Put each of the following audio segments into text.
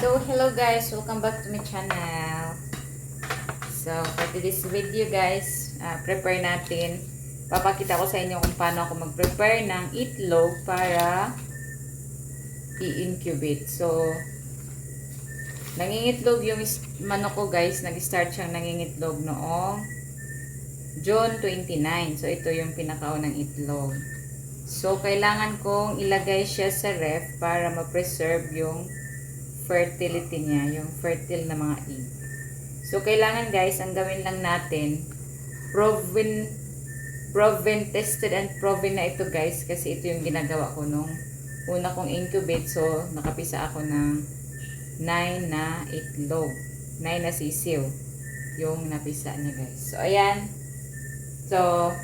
So, hello guys! Welcome back to my channel. So, for today's video guys, ah, prepare natin. Papakita ko sa inyo kung paano ako mag-prepare ng itlog para i-incubate. So, nangingitlog yung manok ko guys. Nag-start siyang nangingitlog noong June 29. So, ito yung pinakaunang itlog. So, kailangan kong ilagay siya sa ref para ma-preserve yung fertility niya, yung fertile na mga egg. So, kailangan guys, ang gawin lang natin, proven, proven tested and proven na ito guys, kasi ito yung ginagawa ko nung una kong incubate. So, nakapisa ako ng 9 na itlog. 9 na sisiw. Yung napisa niya guys. So, ayan. So,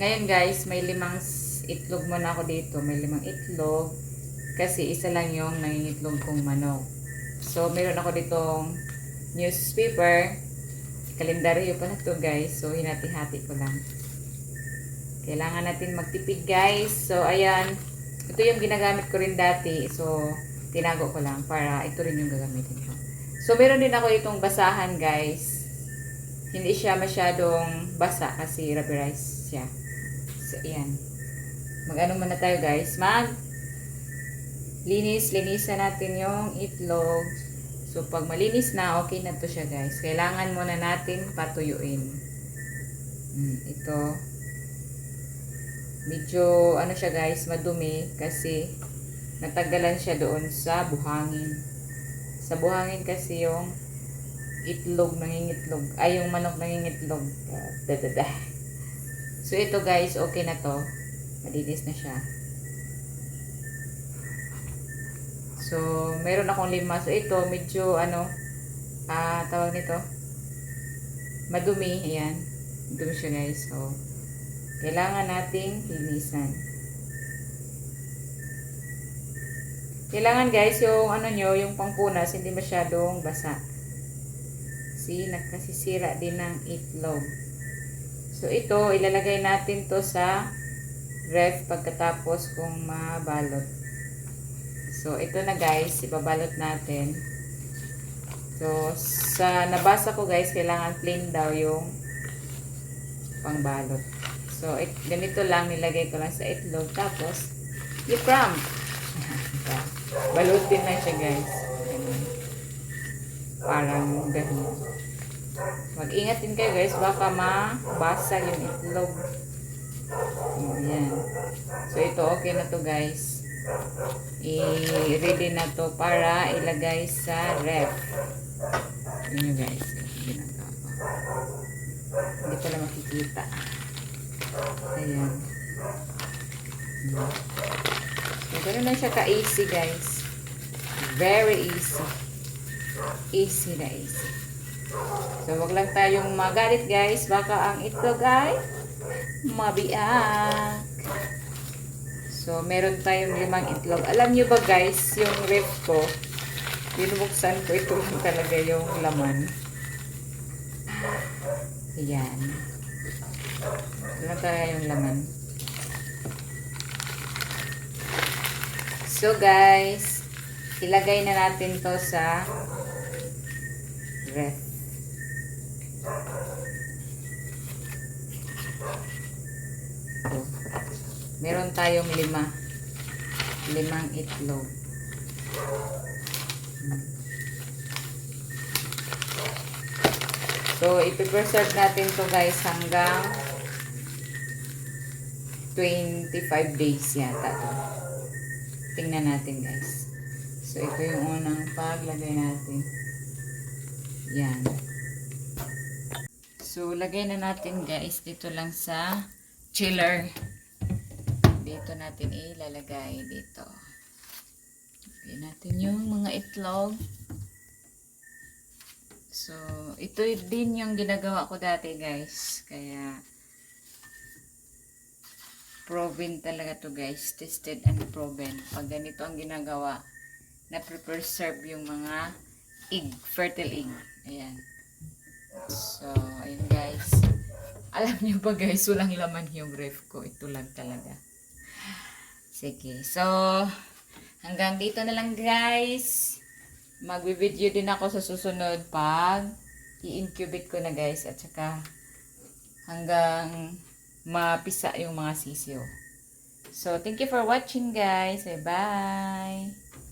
ngayon guys, may limang itlog muna ako dito. May limang itlog. Kasi isa lang yung nangingitlog kong manok. So, meron ako ditong newspaper. Kalendaryo pa na to guys. So, hinati-hati ko lang. Kailangan natin magtipid guys. So, ayan. Ito yung ginagamit ko rin dati. So, tinago ko lang para ito rin yung gagamitin ko. So, meron din ako itong basahan guys. Hindi siya masyadong basa kasi rubberized siya. So, ayan. Mag-ano muna tayo guys. Mag linis, linisan natin yung itlog. So, pag malinis na, okay na to siya guys. Kailangan muna natin patuyuin. Hmm, ito. Medyo, ano siya guys, madumi kasi natagalan siya doon sa buhangin. Sa buhangin kasi yung itlog nangingitlog. Ay, yung manok nangingitlog. Uh, da, da, da. So, ito guys, okay na to. Malinis na siya. So, meron akong lima. So, ito, medyo, ano, ah, tawag nito, madumi. Ayan. Madumi siya, guys. So, kailangan nating linisan. Kailangan, guys, yung, ano nyo, yung pangpunas, hindi masyadong basa. See, nagkasisira din ng itlog. So, ito, ilalagay natin to sa ref pagkatapos kung mabalot. So, ito na guys, ibabalot natin. So, sa nabasa ko guys, kailangan plain daw yung pangbalot. So, it, ganito lang, nilagay ko lang sa itlog. Tapos, i-pram. Balutin lang siya guys. Ganun. Parang ganun. Mag-ingat din kayo guys, baka mabasa yung itlog. Ayan. So, ito okay na to guys i-ready na to para ilagay sa ref. Yun nyo guys. Ginagawa ko. Hindi pala makikita. Ayan. So, ganun lang siya ka-easy guys. Very easy. Easy na easy. So, wag lang tayong magalit guys. Baka ang itlog ay mabiyak. So, meron tayong limang itlog. Alam nyo ba guys, yung ref ko, binubuksan ko ito lang talaga yung laman. Ayan. Ito lang talaga yung laman. So guys, ilagay na natin to sa ref. Meron tayong lima. Limang itlog. So, ipipreserve natin to guys hanggang 25 days yata to. Tingnan natin guys. So, ito yung unang paglagay natin. Yan. So, lagay na natin guys dito lang sa chiller natin ilalagay dito. Lagyan natin yung mga itlog. So, ito din yung ginagawa ko dati guys. Kaya, proven talaga to guys. Tested and proven. Pag ganito ang ginagawa, na preserve yung mga egg, fertile egg. Ayan. So, ayun guys. Alam niyo ba guys, walang laman yung ref ko. Ito lang talaga. Sige. So, hanggang dito na lang guys. Magbi-video din ako sa susunod pag i-incubate ko na guys at saka hanggang mapisa yung mga sisiyo. So, thank you for watching guys. Bye-bye!